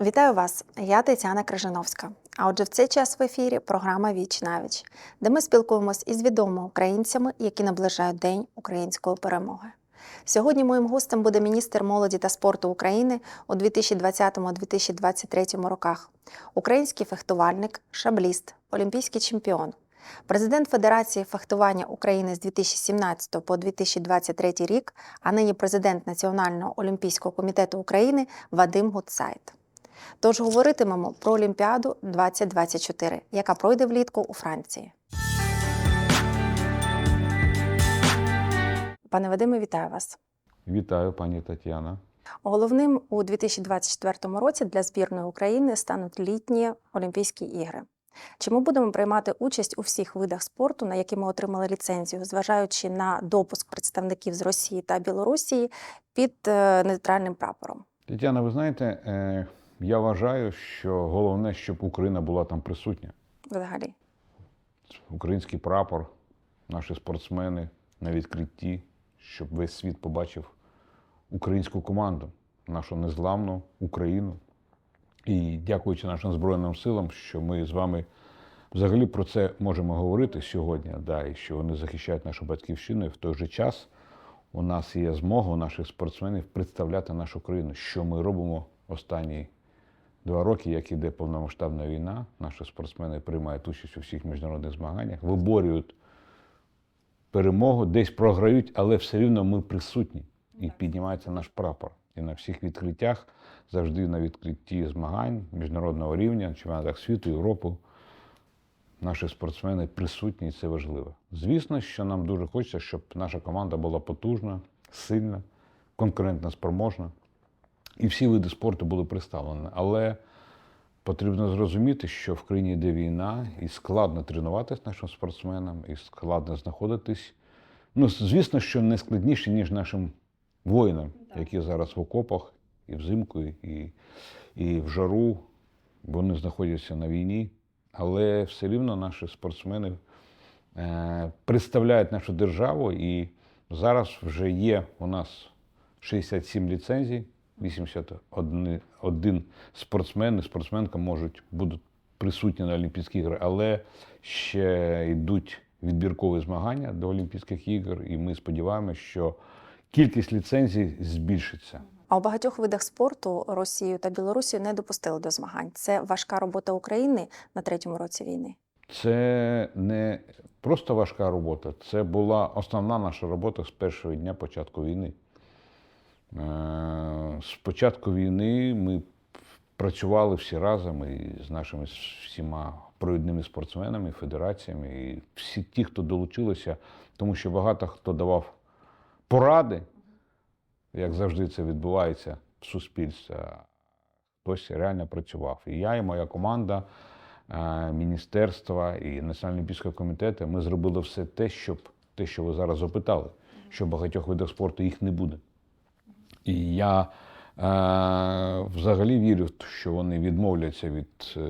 Вітаю вас! Я Тетяна Крижановська. А отже, в цей час в ефірі програма Віч навіч, де ми спілкуємось із відомими українцями, які наближають День української перемоги. Сьогодні моїм гостем буде міністр молоді та спорту України у 2020-2023 роках, український фехтувальник, шабліст, олімпійський чемпіон, президент Федерації фехтування України з 2017 по 2023 рік, а нині президент Національного олімпійського комітету України Вадим Гудсайт. Тож говоритимемо про Олімпіаду 2024, яка пройде влітку у Франції. Пане Вадиме, вітаю вас. Вітаю, пані Тетяна. Головним у 2024 році для збірної України стануть літні Олімпійські ігри. Чи ми будемо приймати участь у всіх видах спорту, на які ми отримали ліцензію, зважаючи на допуск представників з Росії та Білорусі під е, нейтральним прапором? Тетяна, ви знаєте, е, я вважаю, що головне, щоб Україна була там присутня. Взагалі, Український прапор, наші спортсмени на відкритті, щоб весь світ побачив українську команду, нашу незламну Україну. І дякуючи нашим Збройним силам, що ми з вами взагалі про це можемо говорити сьогодні, да, і що вони захищають нашу батьківщину. І в той же час у нас є змога у наших спортсменів представляти нашу країну, що ми робимо останні два роки, як іде повномасштабна війна. Наші спортсмени приймають участь у всіх міжнародних змаганнях, виборюють перемогу, десь програють, але все рівно ми присутні і піднімається наш прапор. І на всіх відкриттях, завжди на відкритті змагань міжнародного рівня, чемпіонатах світу, Європи, наші спортсмени присутні, і це важливо. Звісно, що нам дуже хочеться, щоб наша команда була потужна, сильна, конкурентно спроможна, і всі види спорту були представлені. Але потрібно зрозуміти, що в країні йде війна, і складно тренуватися нашим спортсменам, і складно знаходитись. Ну, звісно, що не складніше, ніж нашим воїнам, які зараз в окопах і взимку, і, і в жару, вони знаходяться на війні. Але все рівно наші спортсмени е, представляють нашу державу, і зараз вже є у нас 67 ліцензій, 81 один спортсмен і спортсменка можуть будуть присутні на Олімпійських іграх, але ще йдуть відбіркові змагання до Олімпійських ігор, і ми сподіваємося, що кількість ліцензій збільшиться. А у багатьох видах спорту Росію та Білорусію не допустили до змагань. Це важка робота України на третьому році війни. Це не просто важка робота, це була основна наша робота з першого дня початку війни. Е, З початку війни ми працювали всі разом і з нашими всіма провідними спортсменами, федераціями, і всі ті, хто долучилися, тому що багато хто давав поради, як завжди це відбувається в суспільстві. Хтось реально працював. І я, і моя команда, е, міністерства і Національного олімпійського комітету, ми зробили все те, щоб те, що ви зараз запитали, що в багатьох видах спорту їх не буде. І я е, взагалі вірю, що вони відмовляться від е,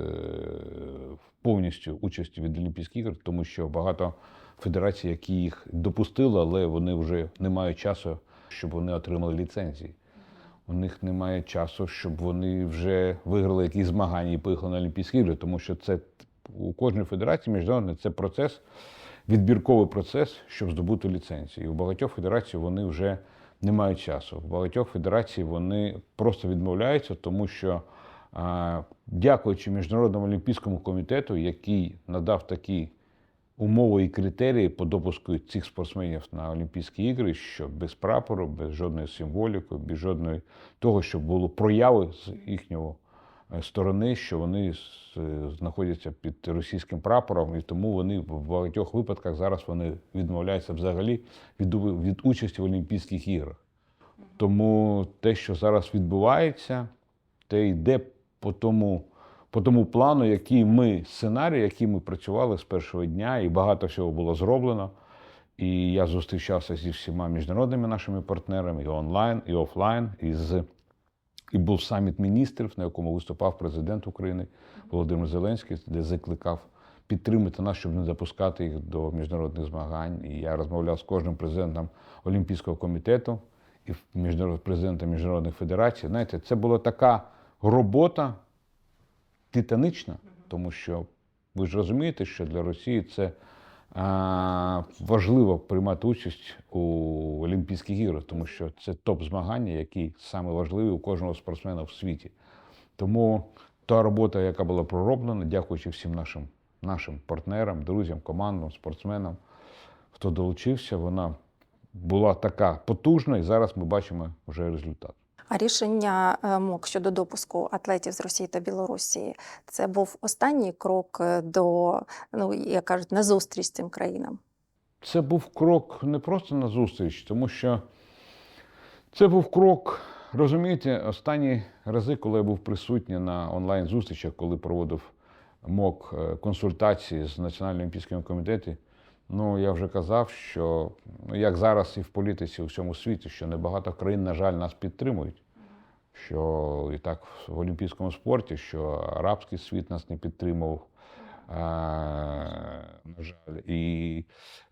повністю участі від Олімпійських ігор, тому що багато федерацій, які їх допустили, але вони вже не мають часу, щоб вони отримали ліцензії. У них немає часу, щоб вони вже виграли якісь змагання і поїхали на Олімпійські ігри, тому що це у кожній федерації міжнародний це процес, відбірковий процес, щоб здобути ліцензію. У багатьох федерацій вони вже не мають часу. У багатьох федерацій вони просто відмовляються, тому що, дякуючи Міжнародному олімпійському комітету, який надав такі умови і критерії по допуску цих спортсменів на Олімпійські ігри, що без прапору, без жодної символіки, без жодної того, щоб було прояви з їхнього сторони, що вони е, знаходяться під російським прапором, і тому вони в багатьох випадках зараз вони відмовляються взагалі від, від участі в Олімпійських іграх. Тому те, що зараз відбувається, те йде по тому, по тому плану, який ми, сценарій, який ми працювали з першого дня, і багато всього було зроблено. І я зустрічався зі всіма міжнародними нашими партнерами і онлайн, і офлайн, і з і був саміт міністрів, на якому виступав президент України Володимир Зеленський, де закликав підтримати нас, щоб не запускати їх до міжнародних змагань. І я розмовляв з кожним президентом Олімпійського комітету і міжнарод- президентом міжнародних федерацій. Знаєте, це була така робота титанична, тому що ви ж розумієте, що для Росії це важливо приймати участь у Олімпійських іграх, тому що це топ змагання, які саме важливі у кожного спортсмена в світі. Тому та робота, яка була пророблена, дякуючи всім нашим, нашим партнерам, друзям, командам, спортсменам, хто долучився, вона була така потужна, і зараз ми бачимо вже результат. А рішення е, МОК щодо допуску атлетів з Росії та Білорусі це був останній крок е, до, ну як кажуть, на зустріч цим країнам. Це був крок не просто на зустріч, тому що це був крок, розумієте, останні рази, коли я був присутній на онлайн-зустрічах, коли проводив МОК е, консультації з Національним олімпійським комітетом, ну я вже казав, що ну, як зараз і в політиці у всьому світі, що небагато країн, на жаль, нас підтримують. Що і так в олімпійському спорті, що арабський світ нас не підтримував, е, на жаль, і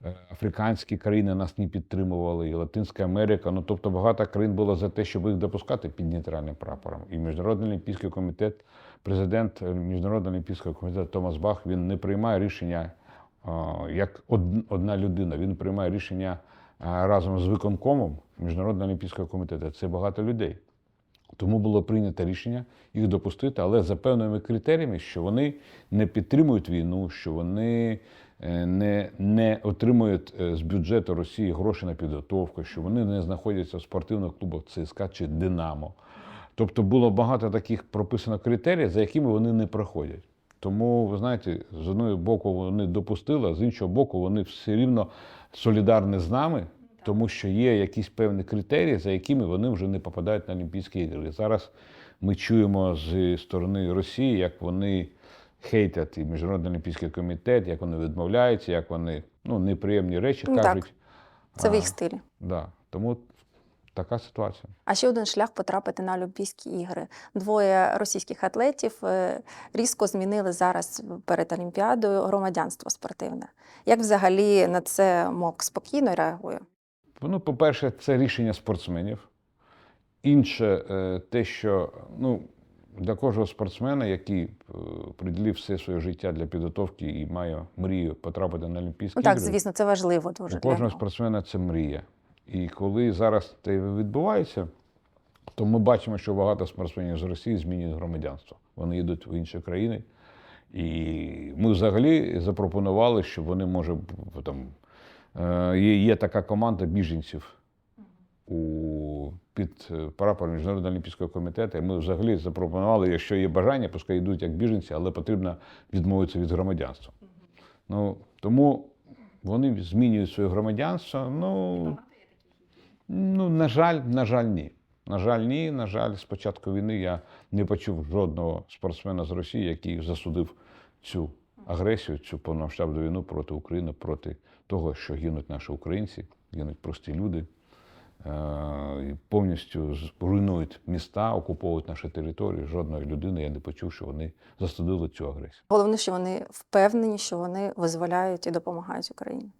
е, африканські країни нас не підтримували, і Латинська Америка. Ну тобто багато країн було за те, щоб їх допускати під нейтральним прапором. І Міжнародний олімпійський комітет, президент е, Міжнародного олімпійського комітету Томас Бах, він не приймає рішення як од- одна людина. Він приймає рішення е, разом з виконкомом Міжнародного олімпійського комітету. Це багато людей. Тому було прийнято рішення їх допустити, але за певними критеріями, що вони не підтримують війну, що вони е, не, не отримують е, з бюджету Росії гроші на підготовку, що вони не знаходяться в спортивних клубах ЦСКА чи Динамо. Тобто було багато таких прописано критеріїв, за якими вони не проходять. Тому, ви знаєте, з одного боку вони допустили, а з іншого боку, вони все рівно солідарні з нами, тому що є якісь певні критерії, за якими вони вже не попадають на Олімпійські ігри. Зараз ми чуємо з сторони Росії, як вони хейтять і Міжнародний олімпійський комітет, як вони відмовляються, як вони ну, неприємні речі Ну, так. кажуть. Це в їх стилі. Да. Тому така ситуація. А ще один шлях потрапити на Олімпійські ігри. Двоє російських атлетів е, різко змінили зараз перед Олімпіадою громадянство спортивне. Як взагалі на це МОК спокійно реагує? Ну, по-перше, це рішення спортсменів. Інше, е, те, що ну, для кожного спортсмена, який е, приділив все своє життя для підготовки і має мрію потрапити на Олімпійські Ну так, ігри, звісно, це важливо дуже у для кожного спортсмена це мрія. І коли зараз це відбувається, то ми бачимо, що багато спортсменів з Росії змінюють громадянство. Вони їдуть в інші країни. І ми взагалі запропонували, що вони може там е, є, є така команда біженців у під е, прапором Міжнародного олімпійського комітету. І ми взагалі запропонували, якщо є бажання, пускай йдуть як біженці, але потрібно відмовитися від громадянства. Ну тому вони змінюють своє громадянство. Ну, ну на жаль, на жаль, ні. На жаль, ні. На жаль, з початку війни я не почув жодного спортсмена з Росії, який засудив цю агресію, цю повномасштабну війну проти України, проти того, що гинуть наші українці, гинуть прості люди, е, і повністю руйнують міста, окуповують наші території. Жодної людини я не почув, що вони засудили цю агресію. Головне, що вони впевнені, що вони визволяють і допомагають Україні.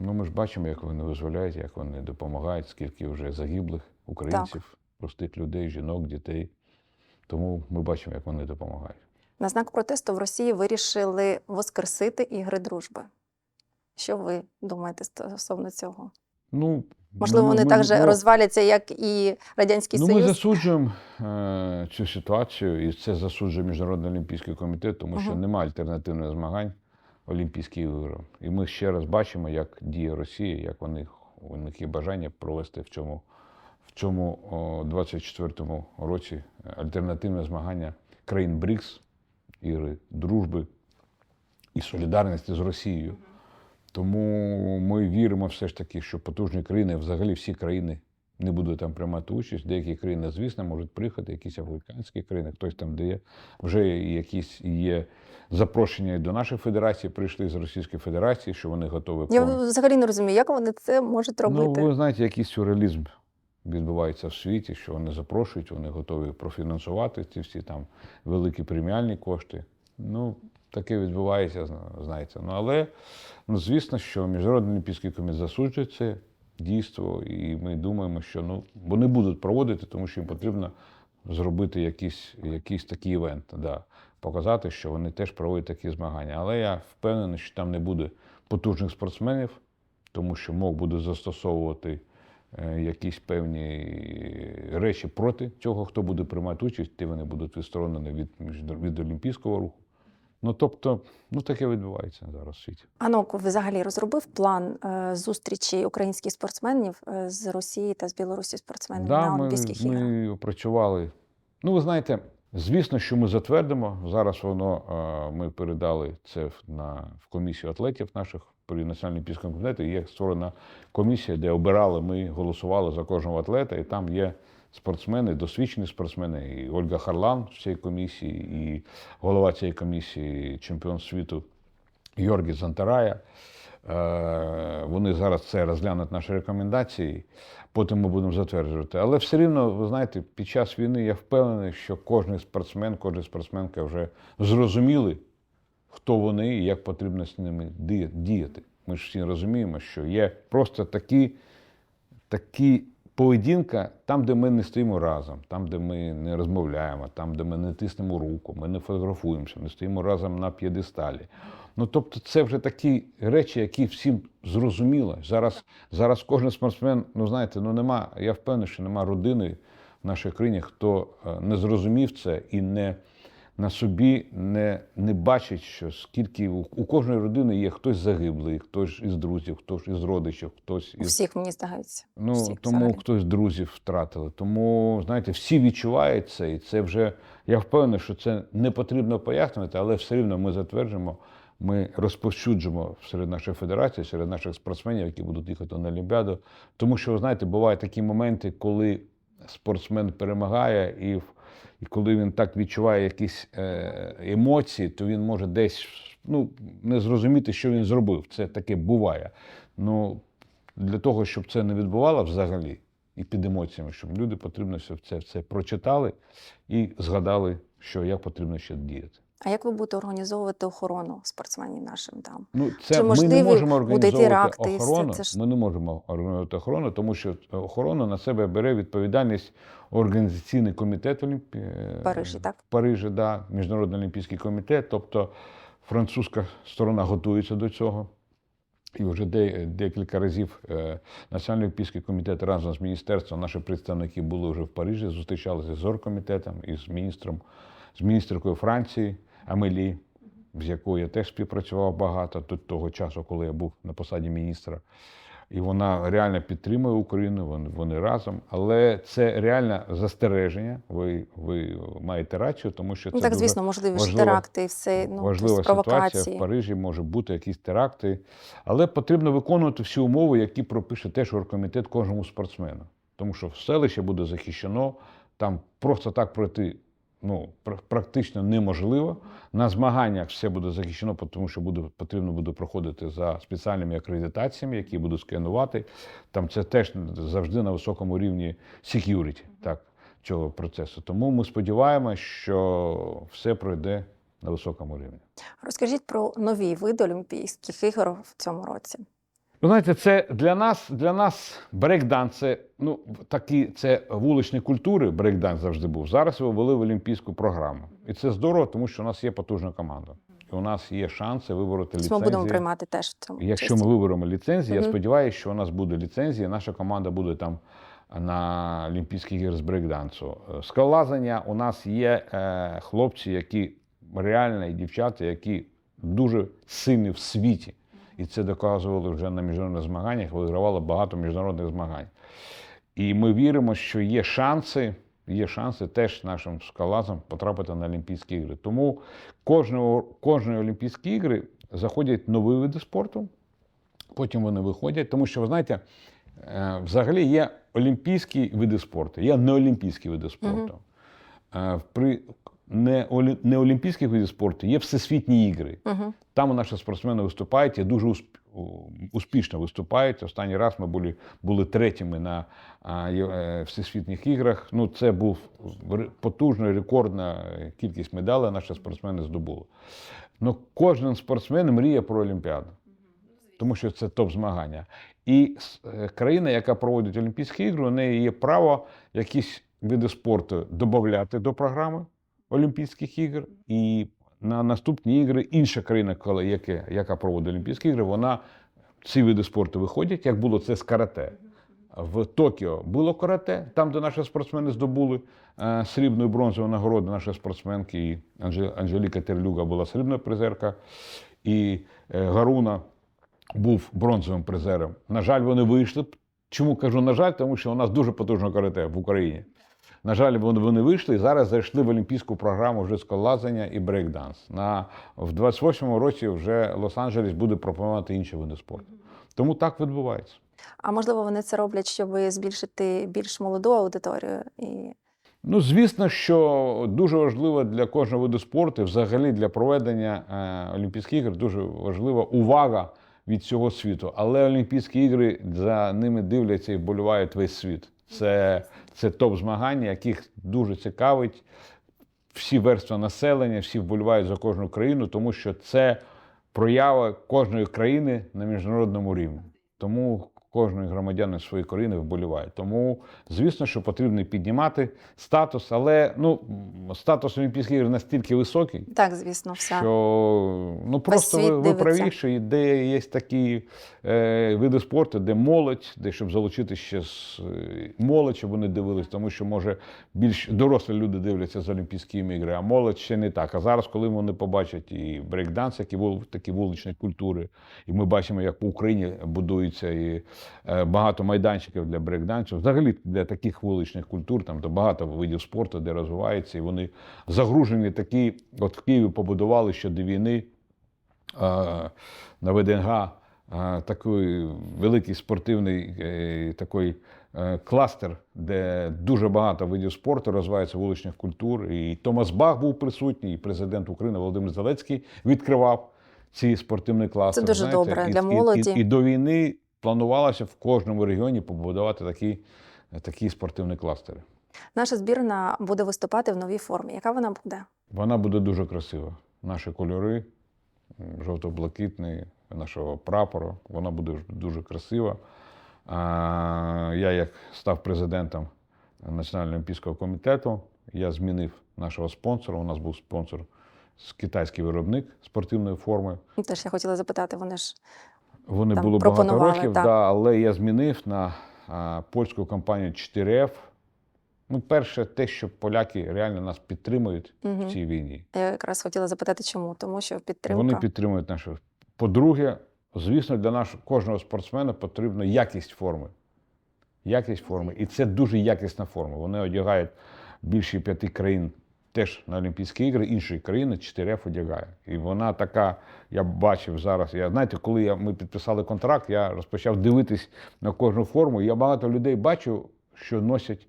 Ну, ми ж бачимо, як вони визволяють, як вони допомагають, скільки вже загиблих українців, простих людей, жінок, дітей. Тому ми бачимо, як вони допомагають. На знак протесту в Росії вирішили воскресити ігри дружби. Що ви думаєте стосовно цього? Ну, Можливо, ми- вони ми- так же ну, розваляться, як і Радянський Ну, ми засуджуємо е, цю ситуацію, і це засуджує Міжнародний олімпійський комітет, тому що Мгм. немає альтернативних змагань Олімпійські ігри. І ми ще раз бачимо, як діє Росія, як вони, у них є бажання провести в цьому, в цьому о, 24-му році альтернативне змагання країн БРІКС, ігри дружби і солідарності з Росією. Тому ми віримо все ж таки, що потужні країни, взагалі всі країни не будуть там приймати участь. Деякі країни, звісно, можуть приїхати, якісь африканські країни, хтось там, де є. Вже якісь є запрошення до нашої федерації, прийшли з Російської Федерації, що вони готові Я пом- взагалі не розумію, як вони це можуть робити. Ну, ви знаєте, якийсь сюрреалізм відбувається в світі, що вони запрошують, вони готові профінансувати ці всі там великі преміальні кошти. Ну, таке відбувається, знаєте. Ну, але, ну, звісно, що Міжнародний олімпійський комітет засуджує це дійство, і ми думаємо, що ну, вони будуть проводити, тому що їм потрібно зробити якийсь, якийсь такий івент, да. показати, що вони теж проводять такі змагання. Але я впевнений, що там не буде потужних спортсменів, тому що МОК буде застосовувати е, якісь певні речі проти цього, хто буде приймати участь, ті вони будуть відсторонені від, від олімпійського руху. Ну тобто, ну таке відбувається зараз в світі. Анок взагалі розробив план е, зустрічі українських спортсменів е, з Росії та з Білорусі спортсменами Да, на ми, Олімпійських іграх. ми опрацювали. Ну, ви знаєте, звісно, що ми затвердимо. Зараз воно е, ми передали це в- на в комісію атлетів наших при Національному олімпійському комітеті. Є створена комісія, де обирали, ми голосували за кожного атлета, і там є спортсмени, досвідчені спортсмени, і Ольга Харлан в цій комісії, і голова цієї комісії, чемпіон світу Йоргі Зантарая. Е, Вони зараз це розглянуть наші рекомендації, потім ми будемо затверджувати. Але все рівно, ви знаєте, під час війни я впевнений, що кожен спортсмен, кожна спортсменка вже зрозуміли, хто вони і як потрібно з ними діяти. Ми ж всі розуміємо, що є просто такі, такі поведінка там, де ми не стоїмо разом, там, де ми не розмовляємо, там, де ми не тиснемо руку, ми не фотографуємося, не стоїмо разом на п'єдесталі. Ну, тобто, це вже такі речі, які всім зрозуміло. Зараз, зараз кожен спортсмен, ну знаєте, ну нема, я впевнений, що нема родини в нашій країні, хто е, не зрозумів це і не на собі не, не бачить, що скільки у, у кожної родини є хтось загиблий, хтось із друзів, хтось із родичів, хтось У із всіх мені здається. Ну, всіх тому взагалі. хтось друзів втратили. Тому, знаєте, всі відчувають це, і це вже, я впевнений, що це не потрібно пояснювати, але все рівно ми затверджуємо, ми розповсюджуємо серед нашої федерації, серед наших спортсменів, які будуть їхати на Олімпіаду. Тому що, ви знаєте, бувають такі моменти, коли спортсмен перемагає, і, в- і коли він так відчуває якісь е, емоції, то він може десь ну, не зрозуміти, що він зробив. Це таке буває. Ну, для того, щоб це не відбувало взагалі, і під емоціями, щоб люди потрібно, все це все прочитали і згадали, що як потрібно ще діяти. А як ви будете організовувати охорону спортсменів нашим там? Ну, це Чи ми не можемо організовувати теракти? Охорону. це ж- Ми не можемо організовувати охорону, тому що охорону на себе бере відповідальність організаційний комітет Олімпі... В Парижі, так? Парижі, да, Міжнародний олімпійський комітет. Тобто французька сторона готується до цього. І вже де, декілька разів е, Національний олімпійський комітет разом з міністерством, наші представники були вже в Парижі, зустрічалися з оргкомітетом і з міністром, з міністеркою Франції Амелі, з якою я теж співпрацював багато до того часу, коли я був на посаді міністра. І вона реально підтримує Україну, вони, вони разом. Але це реальне застереження. Ви, ви маєте рацію, тому що це Ну так, дуже звісно, можливі важлива- теракти і все ну, важлива ситуація. В Парижі може бути якісь теракти, але потрібно виконувати всі умови, які пропише теж оргкомітет кожному спортсмену. Тому що селище буде захищено, там просто так пройти ну, пр- практично неможливо. На змаганнях все буде захищено, тому що буде, потрібно буде проходити за спеціальними акредитаціями, які будуть сканувати. Там це теж завжди на високому рівні security, так, цього процесу. Тому ми сподіваємося, що все пройде на високому рівні. Розкажіть про нові види Олімпійських ігор в цьому році. Ви знаєте, це для нас, для нас брейкданс це ну такі це вуличні культури. Брейкданс завжди був. Зараз його ввели в олімпійську програму, і це здорово, тому що у нас є потужна команда, і у нас є шанси вибороти Тобто Ми будемо приймати теж в цьому. Якщо участь. ми виберемо ліцензії, я сподіваюся, що у нас буде ліцензія, наша команда буде там на Олімпійських іграх з брейкдансу. Скалолазання у нас є е, хлопці, які реально і дівчата, які дуже сильні в світі. І це доказували вже на міжнародних змаганнях, вигравали багато міжнародних змагань. І ми віримо, що є шанси, є шанси теж нашим скалазам потрапити на Олімпійські ігри. Тому кожного, кожної Олімпійські ігри заходять нові види спорту, потім вони виходять. Тому що, ви знаєте, е, взагалі є олімпійські види спорту, є неолімпійські види спорту. Е, При не, олі- неолімпійських видів спорту є всесвітні ігри. Мгм. Там наші спортсмени виступають і дуже усп- успішно виступають. Останній раз ми були, були третіми на а, е, всесвітніх іграх. Ну, це був потужна, рекордна кількість медалей наші спортсмени здобули. Ну, кожен спортсмен мріє про Олімпіаду, тому що це топ-змагання. І е, країна, яка проводить Олімпійські ігри, у неї є право якісь види спорту додати до програми Олімпійських ігор, і на наступні ігри інша країна, яке- яка проводить Олімпійські ігри, вона ці види спорту виходять, як було це з карате. В Токіо було карате, там, де наші спортсмени здобули е, срібну і бронзову нагороду, наші спортсменки, і Анжел- Анжеліка Терлюга була срібна призерка, і е, Гаруна був бронзовим призером. На жаль, вони вийшли. Чому кажу на жаль? Тому що у нас дуже потужно карате в Україні. На жаль, вони, вийшли і зараз зайшли в олімпійську програму вже скалазання і брейкданс. На, в 28-му році вже Лос-Анджелес буде пропонувати інші види спорту. Тому так відбувається. А можливо, вони це роблять, щоб збільшити більш молоду аудиторію і Ну, звісно, що дуже важливо для кожного виду спорту, взагалі для проведення е, Олімпійських ігор, дуже важлива увага від цього світу. Але Олімпійські ігри за ними дивляться і вболівають весь світ. Це, це топ змагання, яких дуже цікавить всі верства населення, всі вболівають за кожну країну, тому що це проява кожної країни на міжнародному рівні. Тому кожної громадянин своєї країни вболіває. Тому, звісно, що потрібно піднімати статус, але ну, статус Олімпійських ігор настільки високий, так, звісно, все. що ну просто ви, ви праві, що і де є такі е, види спорту, де молодь, де щоб залучити ще з е, молодь, щоб вони дивились, тому що може більш дорослі люди дивляться з Олімпійськими ігри, а молодь ще не так. А зараз, коли вони побачать і брейкданс, які такі вуличні культури, і ми бачимо, як по Україні будується і багато майданчиків для брейкдансу, взагалі для таких вуличних культур, там де багато видів спорту, де розвивається, і вони загружені такі, от в Києві побудували ще до війни е, на ВДНГ е, такий великий спортивний е, такий е, кластер, де дуже багато видів спорту розвивається вуличних культур. І Томас Бах був присутній, і президент України Володимир Зеленський відкривав ці спортивні кластери. дуже добре і, для і- І, і, до війни планувалося в кожному регіоні побудувати такі, такі спортивні кластери. Наша збірна буде виступати в новій формі. Яка вона буде? Вона буде дуже красива. Наші кольори, жовто-блакитний, нашого прапору, вона буде дуже красива. Я, як став президентом Національного олімпійського комітету, я змінив нашого спонсора. У нас був спонсор китайський виробник спортивної форми. Теж я хотіла запитати, вони ж Вони Там було багато років, так. да, але я змінив на а, польську компанію 4F. Ну, перше, те, що поляки реально нас підтримують Мгм. в цій війні. я якраз хотіла запитати, чому? Тому що підтримка. Вони підтримують нашу. По-друге, звісно, для нашого кожного спортсмена потрібна якість форми. Якість форми. І це дуже якісна форма. Вони одягають більше п'яти країн теж на Олімпійські ігри, інші країни 4F одягає. І вона така, я бачив зараз. Я, знаєте, коли я, ми підписали контракт, я розпочав дивитись на кожну форму. і Я багато людей бачу, що носять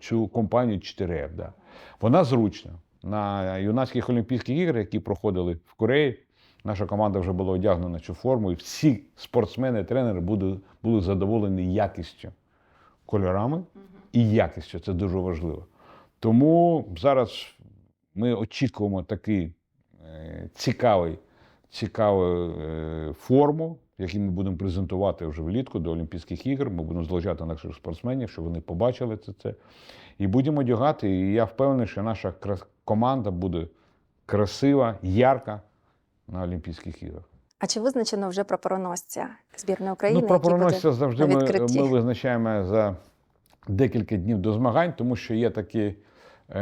цю компанію 4F. Да. Вона зручна. На юнацьких Олімпійських іграх, які проходили в Кореї, наша команда вже була одягнена цю форму, і всі спортсмени, тренери були, були задоволені якістю, кольорами і якістю. Це дуже важливо. Тому зараз ми очікуємо такий е, цікавий, цікаву е, форму, яку ми будемо презентувати вже влітку до Олімпійських ігор. Ми будемо залучати наших спортсменів, щоб вони побачили це. це. І будемо одягати. І я впевнений, що наша команда буде красива, ярка на Олімпійських іграх. А чи визначено вже прапороносця збірної України? ну, прапороносця завжди ми, ми визначаємо за декілька днів до змагань, тому що є такі,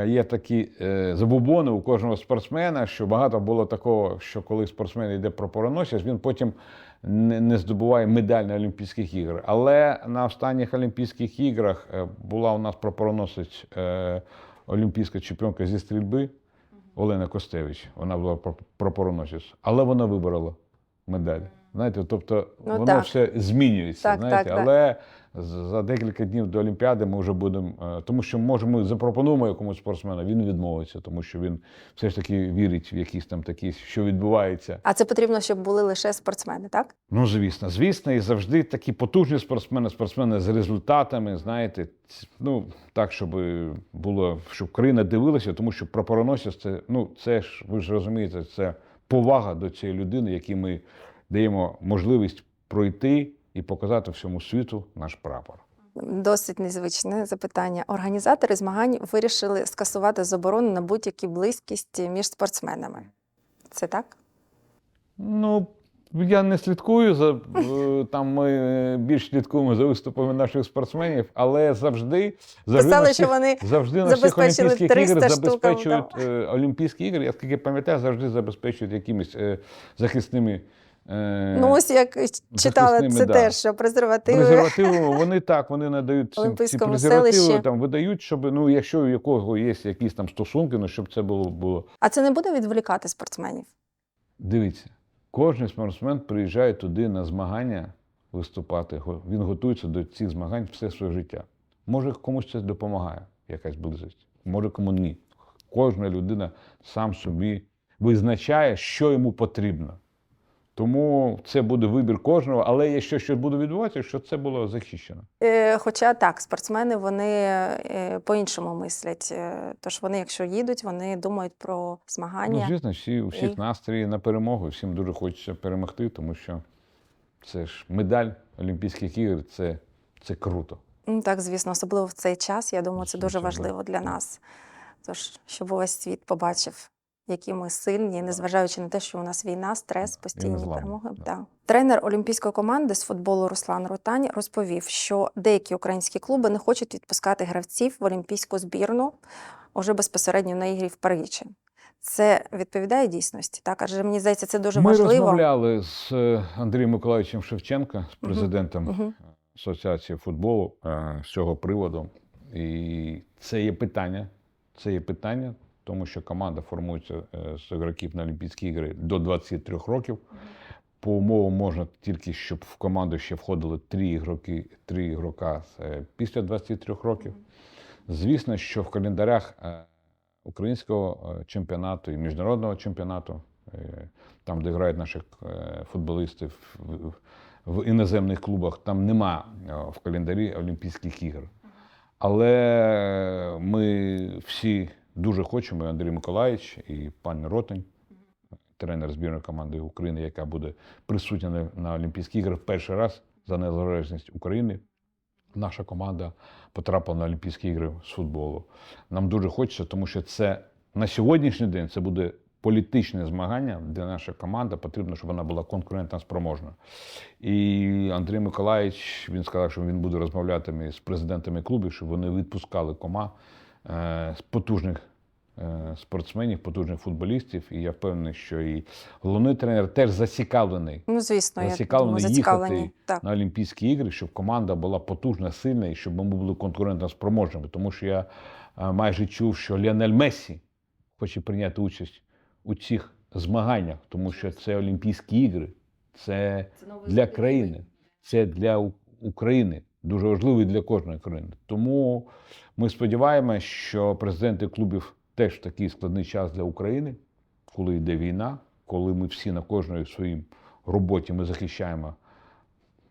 є такі е, забубони у кожного спортсмена, що багато було такого, що коли спортсмен йде про прапороносець, він потім не, здобуває медаль на Олімпійських іграх. Але на останніх Олімпійських іграх е, була у нас прапороносець е, олімпійська чемпіонка зі стрільби Олена Костевич. Вона була прапороносець, але вона виборола медаль. Знаєте, тобто Ну, воно так. все змінюється. Так, знаєте, так, так. але з- за декілька днів до Олімпіади ми вже будемо. е, Тому що може ми запропонуємо якомусь спортсмену, він відмовиться, тому що він все ж таки вірить в якісь там такі, що відбувається. А це потрібно, щоб були лише спортсмени, так? Ну, звісно, звісно, і завжди такі потужні спортсмени, спортсмени з результатами, знаєте, ну так, щоб було, щоб країна дивилася, тому що прапороносець це, ну, це ж, ви ж розумієте, це повага до цієї людини, якій ми даємо можливість пройти і показати всьому світу наш прапор. Досить незвичне запитання. Організатори змагань вирішили скасувати заборону на будь-які близькість між спортсменами. Це так? Ну, я не слідкую за е, там. Ми е, більш слідкуємо за виступами наших спортсменів, але завжди завжди Писали, на що всіх, вони завжди на всіх Олімпійських 300 іграх забезпечують е, Олімпійські ігри. Я скільки пам'ятаю, завжди забезпечують якимись захисними. Е, Ну, ось як читала це да. теж, що презервативи. Презервативами, вони так, вони надають ці, ці презервативи, селищі. там видають, щоб ну, якщо у якого є якісь там стосунки, ну щоб це було було. А це не буде відволікати спортсменів? Дивіться, кожен спортсмен приїжджає туди на змагання виступати. Він готується до цих змагань все своє життя. Може, комусь це допомагає, якась близость, може кому ні. Кожна людина сам собі визначає, що йому потрібно. Тому це буде вибір кожного, але якщо щось буде відбуватися, що це було захищено. Е, Хоча так, спортсмени вони е, по-іншому мислять. Е, Тож вони, якщо їдуть, вони думають про змагання. Ну, звісно, всі, у всіх І- настрої на перемогу, всім дуже хочеться перемогти, тому що це ж медаль Олімпійських ігор це, це круто. Ну, Так, звісно, особливо в цей час. Я думаю, це дуже важливо для нас. Тож, щоб увесь світ побачив, які ми сильні, незважаючи на те, що у нас війна, стрес, постійні перемоги. да. Да. Тренер олімпійської команди з футболу Руслан Ротань розповів, що деякі українські клуби не хочуть відпускати гравців в олімпійську збірну уже безпосередньо на ігрі в Парижі. Це відповідає дійсності, так? Адже мені здається, це дуже Ми важливо. розмовляли з е, Андрієм Миколаївичем Шевченка, з президентом Мгм. Асоціації футболу е, з цього приводу. І це є питання. Це є питання, тому що команда формується е, з ігроків на Олімпійські ігри до 23 років. По умовам можна тільки, щоб в команду ще входили три ігроки, три ігрока е, після 23 років. Звісно, що в календарях е, українського чемпіонату і міжнародного чемпіонату, там, де грають наші футболісти в, іноземних клубах, там нема в календарі Олімпійських ігор. Але ми всі дуже хочемо, і Андрій Миколаївич і пан Ротень, тренер збірної команди України, яка буде присутня на, на Олімпійських іграх перший раз за незалежність України. Наша команда потрапила на Олімпійські ігри з футболу. Нам дуже хочеться, тому що це на сьогоднішній день це буде політичне змагання, де наша команда потрібно, щоб вона була конкурентно спроможна. І Андрій Миколаївич він сказав, що він буде розмовляти з президентами клубів, щоб вони відпускали кома е, з потужних спортсменів, потужних футболістів. І я впевнений, що і головний тренер теж зацікавлений Ну, звісно, я думаю, їхати. Так. на Олімпійські ігри, щоб команда була потужна, сильна і щоб ми були конкурентно спроможними. Тому що я е, майже чув, що Ліонель Мессі хоче прийняти участь у цих змаганнях, тому що це Олімпійські ігри, це для країни, це для України. Дуже важливо і для кожної країни. Тому ми сподіваємося, що президенти клубів теж такий складний час для України, коли йде війна, коли ми всі на кожної своїй роботі ми захищаємо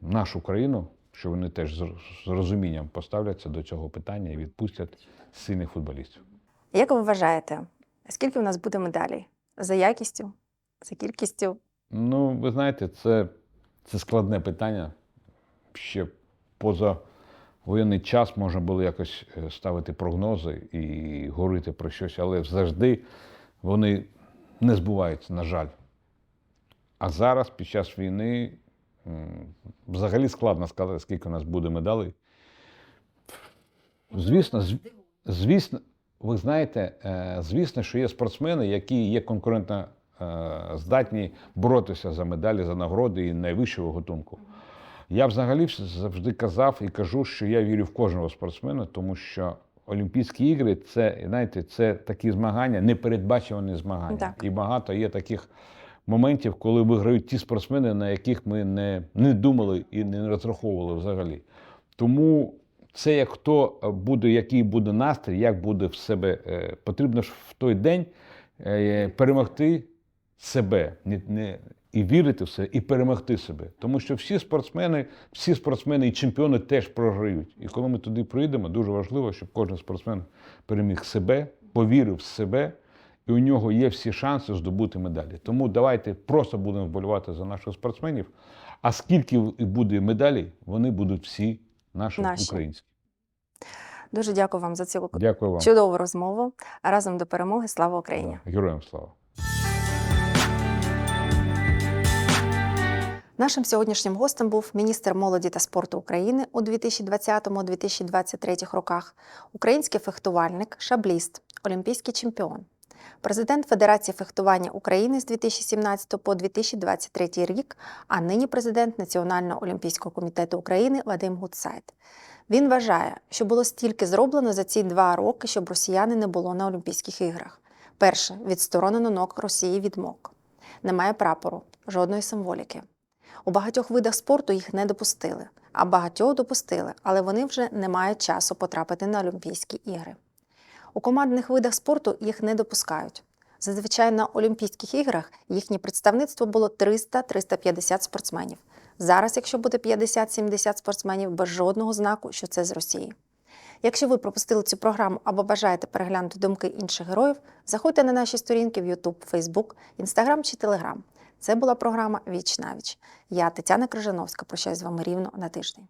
нашу країну, що вони теж з з розумінням поставляться до цього питання і відпустять сильних футболістів. Як ви вважаєте, скільки в нас буде медалей? За якістю, за кількістю? Ну, ви знаєте, це, це складне питання. Ще поза воєнний час можна було якось е, ставити прогнози і говорити про щось, але завжди вони не збуваються, на жаль. А зараз, під час війни, взагалі складно сказати, скільки у нас буде медалей. Звісно, звісно, ви знаєте, е, звісно, що є спортсмени, які є конкурентно е, здатні боротися за медалі, за нагороди і найвищого готунку. Я взагалі завжди казав і кажу, що я вірю в кожного спортсмена, тому що Олімпійські ігри це, знаєте, це такі змагання, непередбачувані змагання. Так. І багато є таких моментів, коли виграють ті спортсмени, на яких ми не, не думали і не розраховували взагалі. Тому це як хто буде, який буде настрій, як буде в себе. е, Потрібно ж в той день е, перемогти себе, не, не, і вірити в себе, і перемогти себе. Тому що всі спортсмени, всі спортсмени і чемпіони теж програють. І коли ми туди прийдемо, дуже важливо, щоб кожен спортсмен переміг себе, повірив в себе, і у нього є всі шанси здобути медалі. Тому давайте просто будемо вболівати за наших спортсменів. А скільки буде медалей, вони будуть всі наші, Наші. українські. Дуже дякую вам за цю Дякую вам. чудову розмову. Разом до перемоги. Слава Україні! Героям слава. Нашим сьогоднішнім гостем був міністр молоді та спорту України у 2020-2023 роках, український фехтувальник, шабліст, олімпійський чемпіон, президент Федерації фехтування України з 2017 по 2023 рік, а нині президент Національного олімпійського комітету України Вадим Гудсайт. Він вважає, що було стільки зроблено за ці два роки, щоб росіяни не було на Олімпійських іграх. Перше відсторонено ног Росії від МОК. Немає прапору, жодної символіки. У багатьох видах спорту їх не допустили, а багатьох допустили, але вони вже не мають часу потрапити на Олімпійські ігри. У командних видах спорту їх не допускають. Зазвичай на Олімпійських іграх їхнє представництво було 300-350 спортсменів. Зараз, якщо буде 50-70 спортсменів, без жодного знаку, що це з Росії. Якщо ви пропустили цю програму або бажаєте переглянути думки інших героїв, заходьте на наші сторінки в YouTube, Facebook, Instagram чи Telegram. Це була програма Віч навіч. Я Тетяна Крижановська. Прощаюсь з вами рівно на тиждень.